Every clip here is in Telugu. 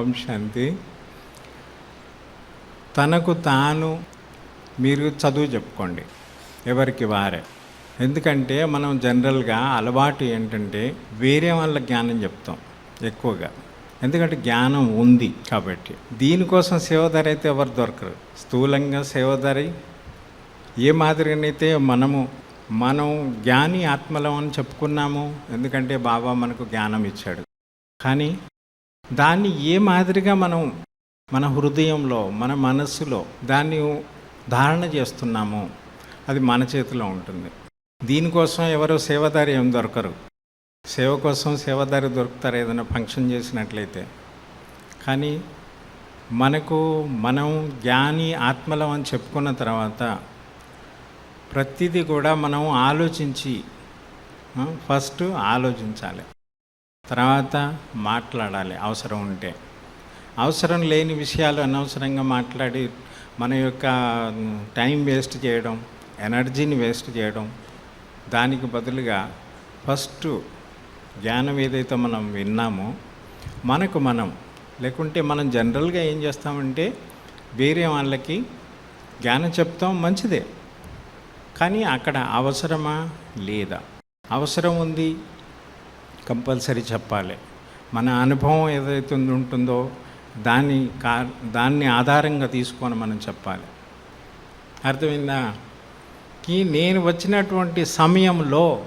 ఓం శాంతి. తనకు తాను మీరు చదువు చెప్పుకోండి. ఎవరికి వారే. ఎందుకంటే మనం జనరల్గా అలవాటు ఏంటంటే వేరే వాళ్ళ జ్ఞానం చెప్తాం ఎక్కువగా. ఎందుకంటే జ్ఞానం ఉంది కాబట్టి. దీనికోసం సేవదారి అయితే ఎవరు దొరకరు. స్థూలంగా సేవదారి. ఏ మాదిరిగానైతే మనము మనం జ్ఞాని ఆత్మలం అని చెప్పుకున్నాము. ఎందుకంటే బాబా మనకు జ్ఞానం ఇచ్చాడు. కానీ దాన్ని ఏ మాదిరిగా మనం మన హృదయంలో మన మనస్సులో దాన్ని ధారణ చేస్తున్నాము అది మన చేతిలో ఉంటుంది. దీనికోసం ఎవరో సేవదారి ఏం దొరకరు. సేవ కోసం సేవదారి దొరుకుతారు ఏదైనా ఫంక్షన్ చేసినట్లయితే. కానీ మనకు మనం జ్ఞాని ఆత్మలం అని చెప్పుకున్న తర్వాత ప్రతిదీ కూడా మనం ఆలోచించి ఫస్ట్ ఆలోచించాలి. తర్వాత మాట్లాడాలి. అవసరం ఉంటే. అవసరం లేని విషయాలు అనవసరంగా మాట్లాడి మన యొక్క టైం వేస్ట్ చేయడం ఎనర్జీని వేస్ట్ చేయడం దానికి బదులుగా ఫస్ట్ జ్ఞానం ఏదైతే మనం విన్నామో మనకు మనం లేకుంటే మనం జనరల్గా ఏం చేస్తామంటే వేరే వాళ్ళకి జ్ఞానం చెప్తాం మంచిదే. కానీ అక్కడ అవసరమా? లేదా? అవసరం ఉంది. కంపల్సరీ చెప్పాలి. మన అనుభవం ఏదైతే ఉంటుందో దాన్ని కా దాన్ని ఆధారంగా తీసుకొని మనం చెప్పాలి. అర్థమైందా? ఈ నేను వచ్చినటువంటి సమయంలో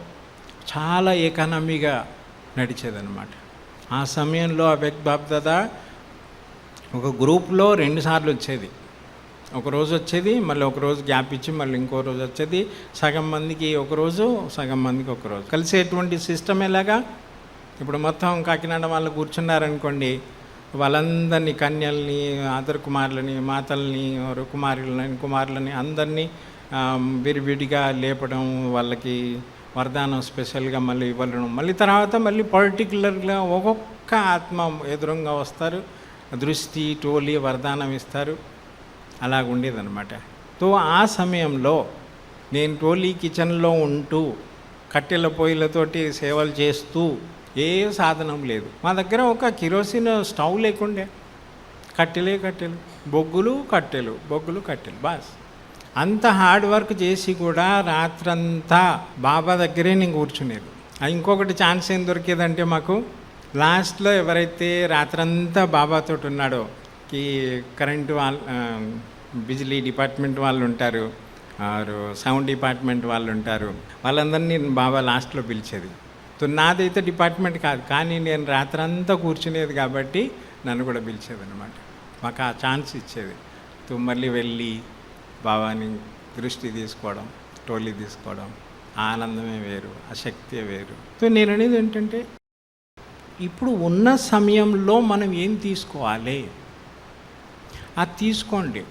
చాలా ఎకానమీగా నడిచేదన్నమాట. ఆ సమయంలో ఆ వ్యక్తి బాప్దాదా ఒక గ్రూప్లో రెండుసార్లు వచ్చేది. ఒక రోజు వచ్చేది మళ్ళీ ఒక రోజు గ్యాప్ ఇచ్చి మళ్ళీ ఇంకో రోజు వచ్చేది. సగం మందికి ఒక రోజు సగం మందికి ఒక రోజు. కలిసేటువంటి సిస్టమ్ ఎలాగా? ఇప్పుడు మొత్తం కాకినాడ వాళ్ళు కూర్చున్నారనుకోండి వాళ్ళందరినీ కన్యల్ని ఆదర్ కుమారులని మాతల్ని కుమారులని కుమారులని అందరినీ విరివిడిగా లేపడం వాళ్ళకి వరదానం స్పెషల్గా మళ్ళీ ఇవ్వడం మళ్ళీ తర్వాత మళ్ళీ పర్టికులర్గా ఒక్కొక్క ఆత్మ ఎదురుగా వస్తారు దృష్టి టోలీ వరదానం ఇస్తారు. అలాగ ఉండేదన్నమాట. సో ఆ సమయంలో నేను టోలీ కిచెన్లో ఉంటూ కట్టెల పొయ్యిలతోటి సేవలు చేస్తూ ఏ సాధనం లేదు. మా దగ్గర ఒక కిరోసిన్ స్టవ్ లేకుండే. కట్టెలే కట్టెలు బొగ్గులు కట్టెలు బొగ్గులు కట్టెలు బాస్. అంత హార్డ్ వర్క్ చేసి కూడా రాత్రంతా బాబా దగ్గరే నేను కూర్చునేది. ఇంకొకటి ఛాన్స్ ఏం దొరికేదంటే మాకు లాస్ట్లో ఎవరైతే రాత్రంతా బాబాతో ఉన్నాడో ఈ కరెంటు వాళ్ళ బిజిలీ డిపార్ట్మెంట్ వాళ్ళు ఉంటారు ఆరు సౌండ్ డిపార్ట్మెంట్ వాళ్ళు ఉంటారు వాళ్ళందరినీ బాబా లాస్ట్లో పిలిచేది. నాదైతే డిపార్ట్మెంట్ కాదు కానీ నేను రాత్రంతా కూర్చునేది కాబట్టి నన్ను కూడా పిలిచేది అనమాట మాకు ఆ ఛాన్స్ ఇచ్చేది. సో మళ్ళీ వెళ్ళి బాబాని దృష్టి తీసుకోవడం టోలీ తీసుకోవడం ఆనందమే వేరు ఆ శక్తే వేరు. సో నేను అనేది ఏంటంటే ఇప్పుడు ఉన్న సమయంలో మనం ఏం తీసుకోవాలి? అది తీసుకోండి.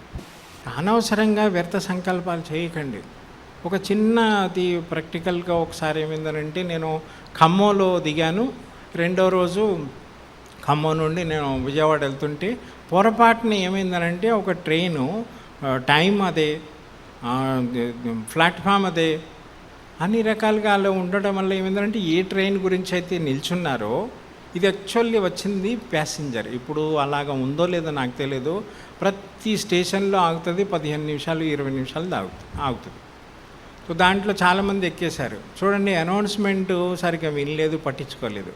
అనవసరంగా వ్యర్థ సంకల్పాలు చేయకండి. ఒక చిన్న అది ప్రాక్టికల్గా ఒకసారి ఏమైందనంటే నేను ఖమ్మంలో దిగాను. రెండో రోజు ఖమ్మం నుండి నేను విజయవాడ వెళ్తుంటే పొరపాటున ఏమైందనంటే ఒక ట్రైను టైం అదే ప్లాట్ఫామ్ అదే అన్ని రకాలుగా అలా ఉండడం వల్ల ఏమైందంటే ఏ ట్రైన్ గురించి అయితే నిల్చున్నారో ఇది యాక్చువల్లీ వచ్చింది ప్యాసింజర్. ఇప్పుడు అలాగ ఉందో లేదో నాకు తెలియదు ప్రతి స్టేషన్లో ఆగుతుంది పదిహేను నిమిషాలు ఇరవై నిమిషాలు ఆగుతుంది ఆగుతుంది. సో దాంట్లో చాలామంది ఎక్కేశారు. చూడండి అనౌన్స్మెంట్ సరిగ్గా వినలేదు పట్టించుకోలేదు.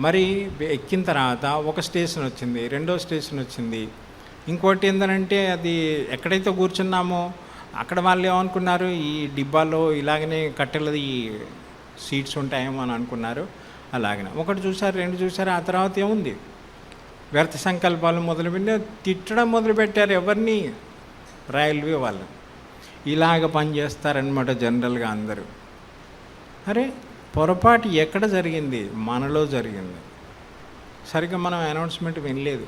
మరి ఎక్కిన తర్వాత ఒక స్టేషన్ వచ్చింది రెండో స్టేషన్ వచ్చింది. ఇంకోటి ఏంటంటే అది ఎక్కడైతే కూర్చున్నామో అక్కడ వాళ్ళు ఏమనుకున్నారు ఈ డిబ్బాలో ఇలాగనే కట్టెలది సీట్స్ ఉంటాయేమో అని అనుకున్నారు. అలాగనే. ఒకటి చూసారు రెండు చూసారు ఆ తర్వాత ఏముంది? వ్యర్థ సంకల్పాలు మొదలుపెట్టి తిట్టడం మొదలుపెట్టారు ఎవరిని? రైల్వే వాళ్ళు ఇలాగ పనిచేస్తారనమాట జనరల్గా అందరూ. అరే పొరపాటు ఎక్కడ జరిగింది? మనలో జరిగింది. సరిగ్గా మనం అనౌన్స్మెంట్ వినలేదు.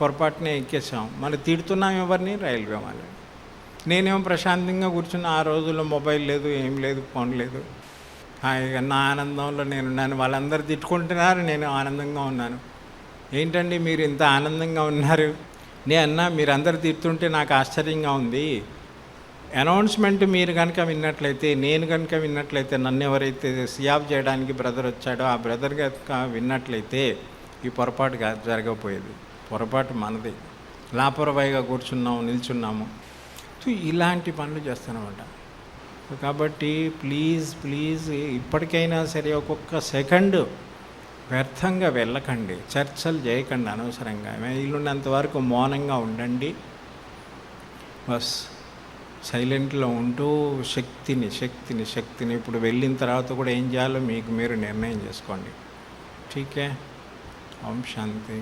పొరపాటునే ఎక్కేసాం. మనం తిడుతున్నాం ఎవరిని? రైల్వే వాళ్ళని. నేనేమో ప్రశాంతంగా కూర్చున్న ఆ రోజుల్లో మొబైల్ లేదు ఏం లేదు ఫోన్ లేదు. హాయిగా నా ఆనందంలో నేను ఉన్నాను. వాళ్ళందరూ తిట్టుకుంటున్నారు నేను ఆనందంగా ఉన్నాను. ఏంటండి మీరు ఇంత ఆనందంగా ఉన్నారు? నేను అన్నా మీరందరూ తిడుతుంటే నాకు ఆశ్చర్యంగా ఉంది. అనౌన్స్మెంట్ మీరు కనుక విన్నట్లయితే నేను కనుక విన్నట్లయితే నన్ను ఎవరైతే సియాబ్ చేయడానికి బ్రదర్ వచ్చాడో ఆ బ్రదర్ కనుక విన్నట్లయితే ఈ పొరపాటు జరగకపోయేది పొరపాటు మనది. లాపరవాయిగా కూర్చున్నాము నిల్చున్నాము. సో ఇలాంటి పనులు చేస్తానమాట. కాబట్టి ప్లీజ్ ప్లీజ్ ఇప్పటికైనా సరే ఒక్కొక్క సెకండ్ వ్యర్థంగా వెళ్ళకండి. చర్చలు చేయకండి అనవసరంగా. వీళ్ళున్నంత వరకు మౌనంగా ఉండండి. బస్. సైలెంట్లో ఉంటూ శక్తిని శక్తిని శక్తిని ఇప్పుడు వెళ్ళిన తర్వాత కూడా ఏం చేయాలో మీకు మీరు నిర్ణయం చేసుకోండి. ఠీకే. ఓం శాంతి.